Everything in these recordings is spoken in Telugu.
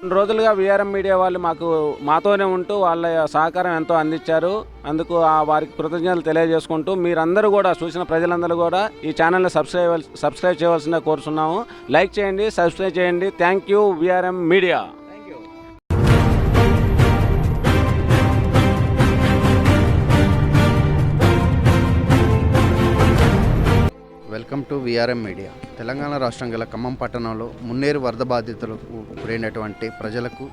రెండు రోజులుగా విఆర్ఎం మీడియా వాళ్ళు మాకు మాతోనే ఉంటూ వాళ్ళ సహకారం ఎంతో అందించారు. అందుకు ఆ వారికి కృతజ్ఞతలు తెలియజేసుకుంటూ మీరందరూ కూడా చూసిన ప్రజలందరూ కూడా ఈ ఛానల్ని సబ్స్క్రైబ్ సబ్స్క్రైబ్ చేయవలసిందిగా కోరుతున్నాము లైక్ చేయండి సబ్స్క్రైబ్ చేయండి. Thank you V R M media. Welcome to V R M media Telangana రాష్ట్రం గల ఖమ్మం పట్టణంలో మున్నేరు వరద బాధితులకు గురైనటువంటి ప్రజలకు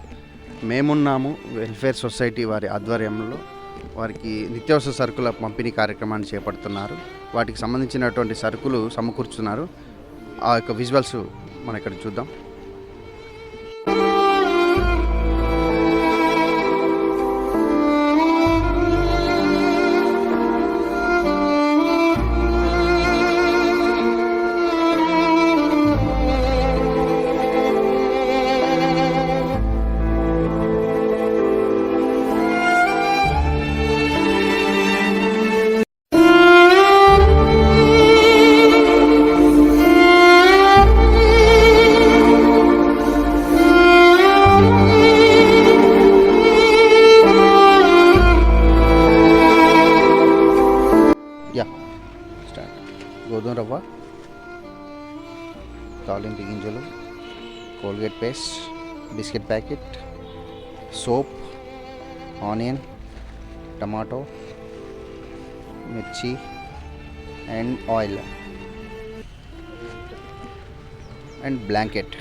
మేమున్నాము వెల్ఫేర్ సొసైటీ వారి ఆధ్వర్యంలో. వారికి నిత్యావసర సరుకుల పంపిణీ కార్యక్రమాన్ని చేపడుతున్నారు. వాటికి సంబంధించినటువంటి సరుకులు సమకూర్చున్నారు ఆ యొక్క విజువల్స్ మనం ఇక్కడ చూద్దాం. biscuit paste, biscuit packet, soap, onion, tomato, mirchi and oil and blanket.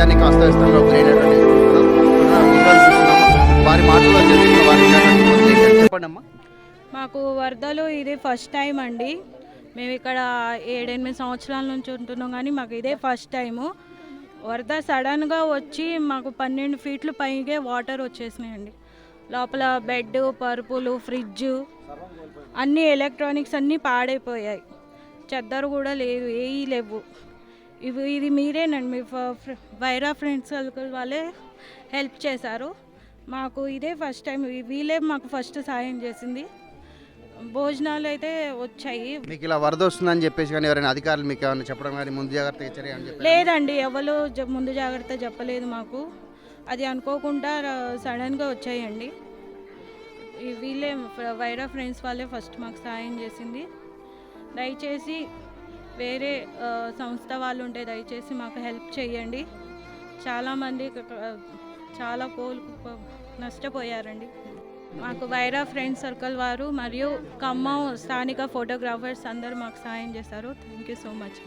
రాజ్యాన్ని కాస్త విస్తరణలో వారి మాటల్లో మాకు వరదలు ఇది ఫస్ట్ టైం అండి. మేము ఇక్కడ ఏడెనిమిది సంవత్సరాల నుంచి ఉంటున్నాం కానీ మాకు ఇదే ఫస్ట్ టైము వరద సడన్గా వచ్చి మాకు పన్నెండు ఫీట్లు పైగే వాటర్ వచ్చేసినాయండి. లోపల బెడ్ పరుపులు ఫ్రిడ్జ్ అన్నీ ఎలక్ట్రానిక్స్ అన్నీ పాడైపోయాయి. చెద్దరు కూడా లేదు ఏవి లేవు. ఇవి ఇది మీరేనండి. మీ వైరా ఫ్రెండ్స్ వాళ్ళే హెల్ప్ చేశారు. మాకు ఇదే ఫస్ట్ టైం. వీళ్ళే మాకు ఫస్ట్ సాయం చేసింది. భోజనాలు అయితే వచ్చాయి. మీకు ఇలా వరద వస్తుందని చెప్పేసి కానీ ఎవరైనా అధికారులు మీకు ఏమైనా చెప్పడం కానీ ముందు జాగ్రత్త హెచ్చరిక అని చెప్పి లేదండి. ఎవరు ముందు జాగ్రత్త చెప్పలేదు మాకు. అది అనుకోకుండా సడన్గా వచ్చాయండి. ఈ వీళ్ళే వైరా ఫ్రెండ్స్ వాళ్ళే ఫస్ట్ మాకు సాయం చేసింది. దయచేసి వేరే సంస్థ వాళ్ళు ఉంటే దయచేసి మాకు హెల్ప్ చేయండి చాలామంది చాలా కోలు నష్టపోయారండి. మాకు వైరా ఫ్రెండ్స్ సర్కిల్ వారు మరియు ఖమ్మం స్థానిక ఫోటోగ్రాఫర్స్ అందరూ మాకు సాయం చేశారు. థ్యాంక్ యూ సో మచ్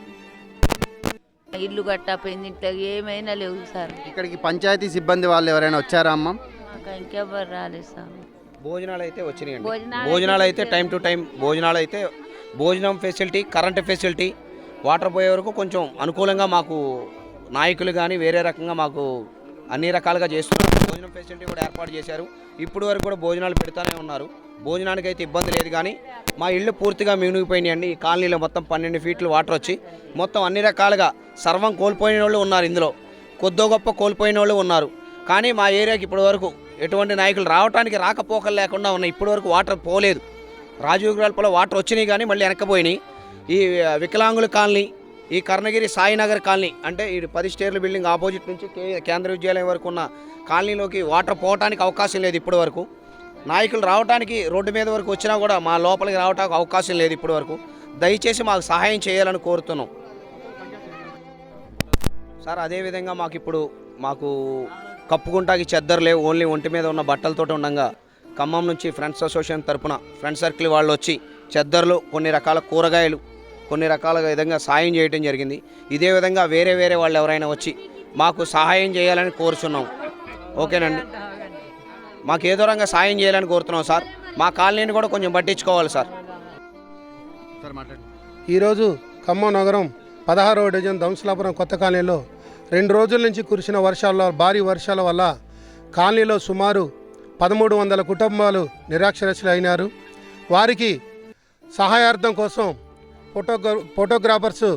ఇల్లు కట్టపోయింది ఇంట్లో ఏమైనా లేవు సార్. ఇక్కడికి పంచాయతీ సిబ్బంది వాళ్ళు ఎవరైనా వచ్చారా అమ్మ? మాకు ఇంకెవ్వరు రాలేదు సార్. భోజనాలు అయితే వచ్చినాయండి. భోజనాలు అయితే టైం టు టైం భోజనాలు అయితే భోజనం ఫెసిలిటీ కరెంట్ ఫెసిలిటీ వాటర్ పోయే వరకు కొంచెం అనుకూలంగా మాకు నాయకులు కానీ వేరే రకంగా మాకు అన్ని రకాలుగా చేస్తున్నారు. భోజనం ఫెసిలిటీ కూడా ఏర్పాటు చేశారు. ఇప్పుడు వరకు కూడా భోజనాలు పెడతానే ఉన్నారు. భోజనానికి అయితే ఇబ్బంది లేదు కానీ మా ఇల్లు పూర్తిగా మిగిలిపోయినాయండి ఈ కాలనీలో మొత్తం పన్నెండు ఫీట్లు వాటర్ వచ్చి మొత్తం అన్ని రకాలుగా సర్వం కోల్పోయిన వాళ్ళు ఉన్నారు ఇందులో. కొద్దో గొప్ప కోల్పోయిన వాళ్ళు ఉన్నారు. కానీ మా ఏరియాకి ఇప్పటి వరకు ఎటువంటి నాయకులు రావడానికి రాకపోకలు లేకుండా ఉన్నాయి ఇప్పటి వరకు వాటర్ పోలేదు. రాజీవ్ గల్పలో వాటర్ వచ్చినాయి కానీ మళ్ళీ వెనక్కపోయినాయి ఈ వికలాంగుల కాలనీ ఈ కర్ణగిరి సాయినగర్ కాలనీ అంటే ఈ పది స్టేర్ల బిల్డింగ్ ఆపోజిట్ నుంచి కేంద్ర విద్యాలయం వరకు ఉన్న కాలనీలోకి వాటర్ పోవడానికి అవకాశం లేదు ఇప్పటి వరకు. నాయకులు రావడానికి రోడ్డు మీద వరకు వచ్చినా కూడా మా లోపలికి రావడానికి అవకాశం లేదు ఇప్పటి వరకు. దయచేసి మాకు సహాయం చేయాలని కోరుతున్నాం. సార్ అదేవిధంగా మాకు ఇప్పుడు మాకు కప్పుకుంటాకి చెద్దరు లేవు. ఓన్లీ ఒంటి మీద ఉన్న బట్టలతో ఉండగా ఖమ్మం నుంచి ఫ్రెండ్స్ అసోసియేషన్ తరపున ఫ్రెండ్ సర్కిల్ వాళ్ళు వచ్చి చెద్దర్లు కొన్ని రకాల కూరగాయలు కొన్ని రకాల విధంగా సాయం చేయడం జరిగింది. ఇదే విధంగా వేరే వేరే వాళ్ళు ఎవరైనా వచ్చి మాకు సహాయం చేయాలని కోరుచున్నాం. ఓకేనండి? మాకు ఏదో రంగా సాయం చేయాలని కోరుతున్నాం సార్. మా కాలనీని కూడా కొంచెం పట్టించుకోవాలి సార్. ఈరోజు ఖమ్మం నగరం పదహారవ డివిజన్ దంశలాపురం కొత్త కాలనీలో రెండు రోజుల నుంచి కురిసిన వర్షాల్లో భారీ వర్షాల వల్ల కాలనీలో సుమారు పదమూడు వందల కుటుంబాలు నిరాక్షరస్యులైనారు వారికి సహాయార్థం కోసం ఫోటోగ్రా ఫోటోగ్రాఫర్స్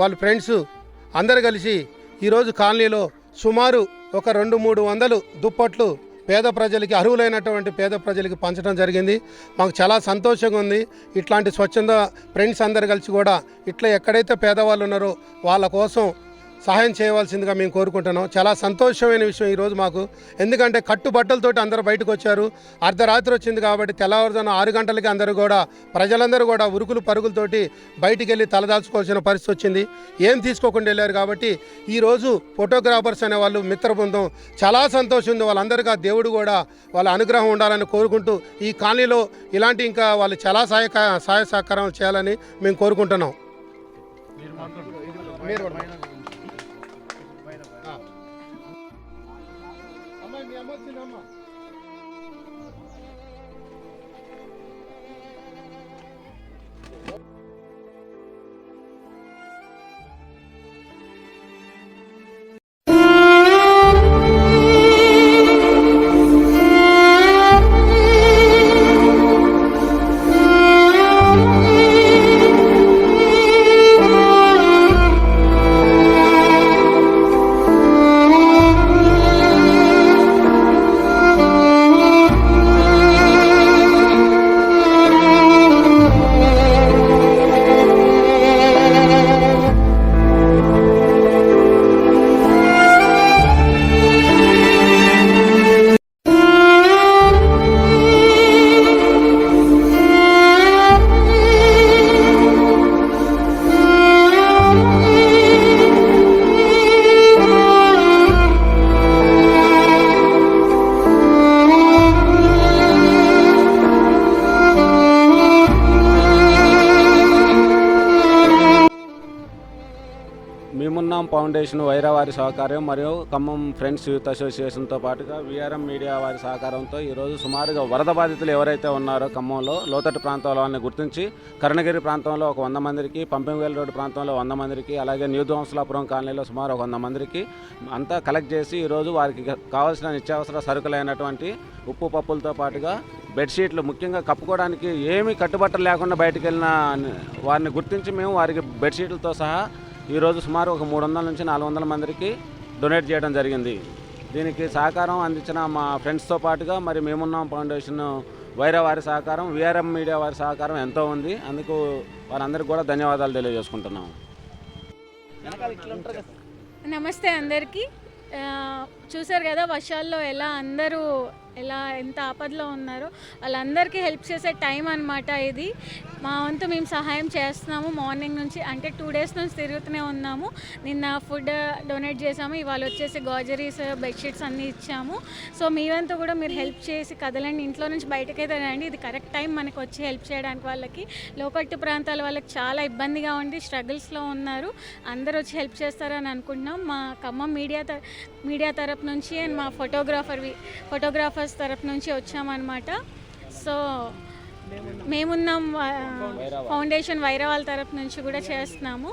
వాళ్ళ ఫ్రెండ్స్ అందరు కలిసి ఈరోజు కాలనీలో సుమారు ఒక రెండు మూడు వందలు దుప్పట్లు పేద ప్రజలకి అర్హులైనటువంటి పేద ప్రజలకి పంచడం జరిగింది. మాకు చాలా సంతోషంగా ఉంది. ఇట్లాంటి స్వచ్ఛంద ఫ్రెండ్స్ అందరు కలిసి కూడా ఇట్లా ఎక్కడైతే పేదవాళ్ళు ఉన్నారో వాళ్ళ కోసం సహాయం చేయవలసిందిగా మేము కోరుకుంటున్నాం. చాలా సంతోషమైన విషయం ఈరోజు మాకు. ఎందుకంటే కట్టుబట్టలతోటి అందరూ బయటకు వచ్చారు. అర్ధరాత్రి వచ్చింది కాబట్టి తెల్లవారుజామున ఆరు గంటలకి అందరూ కూడా ప్రజలందరూ కూడా ఉరుకులు పరుగులతోటి బయటికి వెళ్ళి తలదాల్చుకోవాల్సిన పరిస్థితి వచ్చింది. ఏం తీసుకోకుండా వెళ్ళారు కాబట్టి ఈరోజు ఫోటోగ్రాఫర్స్ అనే వాళ్ళు మిత్ర బృందం చాలా సంతోషం ఉంది. వాళ్ళందరికీ ఆ దేవుడు కూడా వాళ్ళ అనుగ్రహం ఉండాలని కోరుకుంటూ ఈ కాలనీలో ఇలాంటి ఇంకా వాళ్ళు చాలా సహాయ సహాయ సహకారం చేయాలని మేము కోరుకుంటున్నాం. మీరు ఫౌండేషన్ వైరా వారి సహకారం మరియు ఖమ్మం ఫ్రెండ్స్ యూత్ అసోసియేషన్తో పాటుగా విఆర్ఎం మీడియా వారి సహకారంతో ఈరోజు సుమారుగా వరద బాధితులు ఎవరైతే ఉన్నారో ఖమ్మంలో లోతట్టు ప్రాంతంలో వాళ్ళని గుర్తించి కరణగిరి ప్రాంతంలో ఒక వంద మందికి పంపింగ్వేల్ రోడ్డు ప్రాంతంలో వంద మందికి అలాగే న్యూ దోంసలాపురం కాలనీలో సుమారు ఒక వంద మందికి అంతా కలెక్ట్ చేసి ఈరోజు వారికి కావాల్సిన నిత్యావసర సరుకులైనటువంటి ఉప్పు పప్పులతో పాటుగా బెడ్షీట్లు ముఖ్యంగా కప్పుకోవడానికి ఏమీ కట్టుబట్టలు లేకుండా బయటకు వెళ్ళిన వారిని గుర్తించి మేము వారికి బెడ్షీట్లతో సహా ఈరోజు సుమారు ఒక మూడు వందల నుంచి నాలుగు వందల మందికి డొనేట్ చేయడం జరిగింది. దీనికి సహకారం అందించిన మా ఫ్రెండ్స్తో పాటుగా మరి మేమున్నాం ఫౌండేషన్ వైరా వారి సహకారం విఆర్ఎం మీడియా వారి సహకారం ఎంతో ఉంది. అందుకు వారందరికీ కూడా ధన్యవాదాలు తెలియజేసుకుంటున్నాం. నమస్తే అందరికీ. చూసారు కదా వర్షాల్లో ఎలా అందరూ ఎలా ఎంత ఆపదలో ఉన్నారో వాళ్ళందరికీ హెల్ప్ చేసే టైం అనమాట ఇది. మా వంతు మేము సహాయం చేస్తున్నాము. మార్నింగ్ నుంచి అంటే టూ డేస్ నుంచి తిరుగుతూనే ఉన్నాము. నిన్న ఫుడ్ డొనేట్ చేసాము. ఇవాళ వచ్చేసి గాజరీస్ బెడ్షీట్స్ అన్నీ ఇచ్చాము. సో మీ వంతు కూడా మీరు హెల్ప్ చేసి కదలండి. ఇంట్లో నుంచి బయటకైతే రండి. ఇది కరెక్ట్ టైం మనకు వచ్చి హెల్ప్ చేయడానికి వాళ్ళకి. లోకట్టు ప్రాంతాల వాళ్ళకి చాలా ఇబ్బందిగా ఉంది. స్ట్రగుల్స్లో ఉన్నారు. అందరూ వచ్చి హెల్ప్ చేస్తారని అనుకుంటున్నాం. మా ఖమ్మం మీడియా మీడియా తరపు నుంచి అండ్ మా ఫోటోగ్రాఫర్ ఫోటోగ్రాఫర్స్ తరపు నుంచి వచ్చామన్నమాట. సో మేమున్నాం ఫౌండేషన్ వైరవాల్ తరపు నుంచి కూడా చేస్తున్నాము.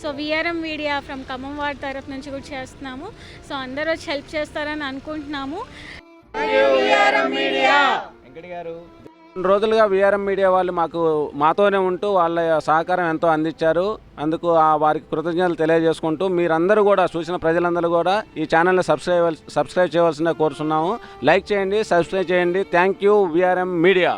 So V R M media from Khammam వారి తరపు నుంచి కూడా చేస్తున్నాము. సో అందరూ వచ్చి హెల్ప్ చేస్తారని అనుకుంటున్నాము. రెండు రోజులుగా విఆర్ఎం మీడియా వాళ్ళు మాకు మాతోనే ఉంటూ వాళ్ళ సహకారం ఎంతో అందించారు. అందుకు ఆ వారికి కృతజ్ఞతలు తెలియజేసుకుంటూ మీరందరూ కూడా చూసిన ప్రజలందరూ కూడా ఈ ఛానల్ని సబ్స్క్రైబ్ సబ్స్క్రైబ్ చేయవలసిందిగా కోరుతున్నాము లైక్ చేయండి సబ్స్క్రైబ్ చేయండి. Thank you V R M media.